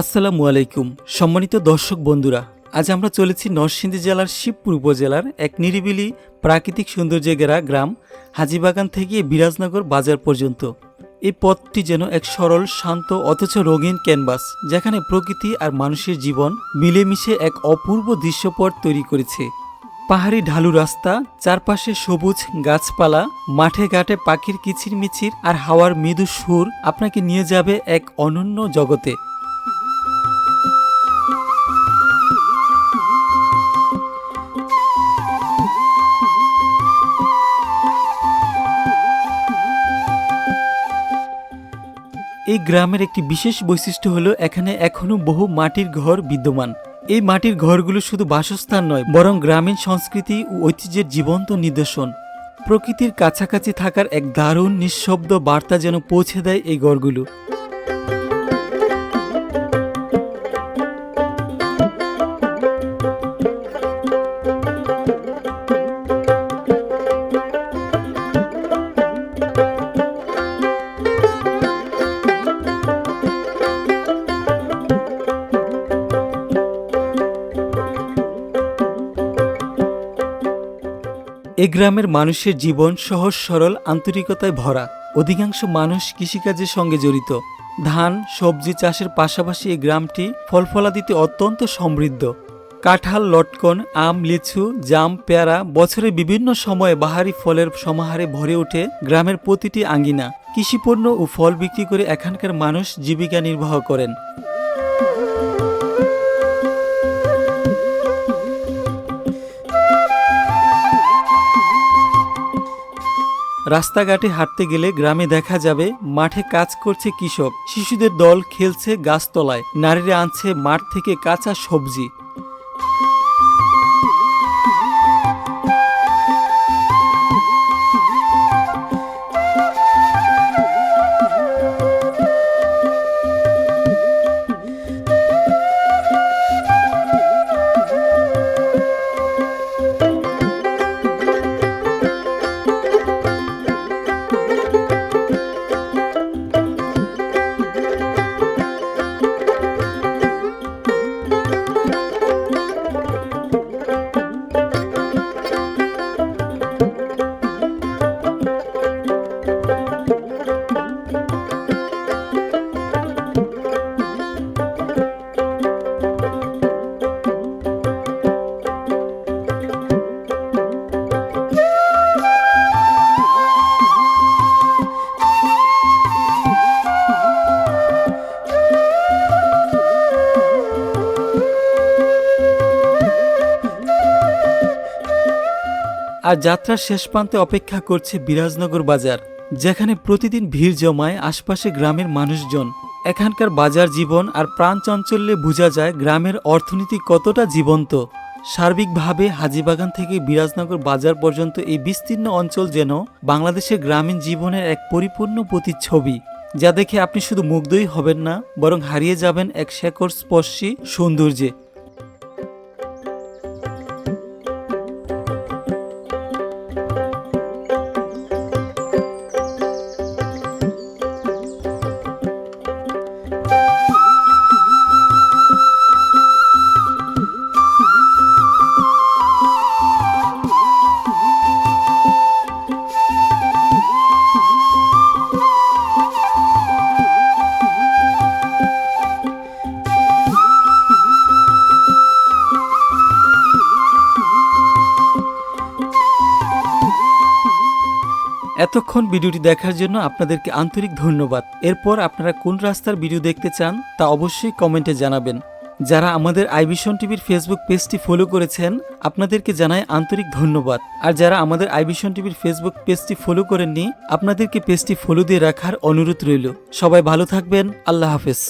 আসসালামু আলাইকুম, সম্মানিত দর্শক বন্ধুরা, আজ আমরা চলেছি নরসিংদী জেলার শিবপুর উপজেলার এক নিরিবিলি প্রাকৃতিক সৌন্দর্যে ঘেরা গ্রাম, হাজিবাগান থেকে বিরাজনগর বাজার পর্যন্ত। এই পথটি যেন এক সরল, শান্ত, অথচ রঙিন ক্যানভাস, যেখানে প্রকৃতি আর মানুষের জীবন মিলেমিশে এক অপূর্ব দৃশ্যপট তৈরি করেছে। পাহাড়ি ঢালু রাস্তা, চারপাশে সবুজ গাছপালা, মাঠে ঘাটে পাখির কিচিরমিচির আর হাওয়ার মৃদু সুর আপনাকে নিয়ে যাবে এক অনন্য জগতে। এই গ্রামের একটি বিশেষ বৈশিষ্ট্য হলো এখানে এখনও বহু মাটির ঘর বিদ্যমান। এই মাটির ঘরগুলো শুধু বাসস্থান নয়, বরং গ্রামীণ সংস্কৃতি ও ঐতিহ্যের জীবন্ত নিদর্শন। প্রকৃতির কাছাকাছি থাকার এক দারুণ নিঃশব্দ বার্তা যেন পৌঁছে দেয় এই ঘরগুলো। এ গ্রামের মানুষের জীবন সহজ, সরল, আন্তরিকতায় ভরা। অধিকাংশ মানুষ কৃষিকাজের সঙ্গে জড়িত। ধান, সবজি চাষের পাশাপাশি এই গ্রামটি ফলফলাদিতে অত্যন্ত সমৃদ্ধ। কাঁঠাল, লটকন, আম, লিচু, জাম, পেয়ারা বছরের বিভিন্ন সময়ে বাহারি ফলের সমাহারে ভরে ওঠে গ্রামের প্রতিটি আঙ্গিনা। কৃষিপণ্য ও ফল বিক্রি করে এখানকার মানুষ জীবিকা নির্বাহ করেন। রাস্তাঘাটে হাঁটতে গেলে গ্রামে দেখা যাবে, মাঠে কাজ করছে কৃষক। শিশুদের দল খেলছে গাছতলায়, নারীরা আনছে মাঠ থেকে কাঁচা সবজি। আর যাত্রার শেষ প্রান্তে অপেক্ষা করছে বিরাজনগর বাজার, যেখানে প্রতিদিন ভিড় জমায় আশপাশে গ্রামের মানুষজন। এখানকার বাজার জীবন আর প্রাণ চাঞ্চল্যে বোঝা যায় গ্রামের অর্থনীতি কতটা জীবন্ত। সার্বিকভাবে হাজিবাগান থেকে বিরাজনগর বাজার পর্যন্ত এই বিস্তীর্ণ অঞ্চল যেন বাংলাদেশের গ্রামীণ জীবনের এক পরিপূর্ণ প্রতিচ্ছবি, যা দেখে আপনি শুধু মুগ্ধই হবেন না, বরং হারিয়ে যাবেন এক শেকর স্পর্শী সৌন্দর্যে। এতক্ষণ ভিডিওটি দেখার জন্য আপনাদেরকে আন্তরিক ধন্যবাদ। এরপর আপনারা কোন রাস্তার ভিডিও দেখতে চান তা অবশ্যই কমেন্টে জানাবেন। যারা আমাদের আইবিশন টিভির ফেসবুক পেজটি ফলো করেছেন, আপনাদেরকে জানাই আন্তরিক ধন্যবাদ। আর যারা আমাদের আইবিশন টিভির ফেসবুক পেজটি ফলো করেননি, আপনাদেরকে পেজটি ফলো দিয়ে রাখার অনুরোধ রইল। সবাই ভালো থাকবেন, আল্লাহ হাফেজ।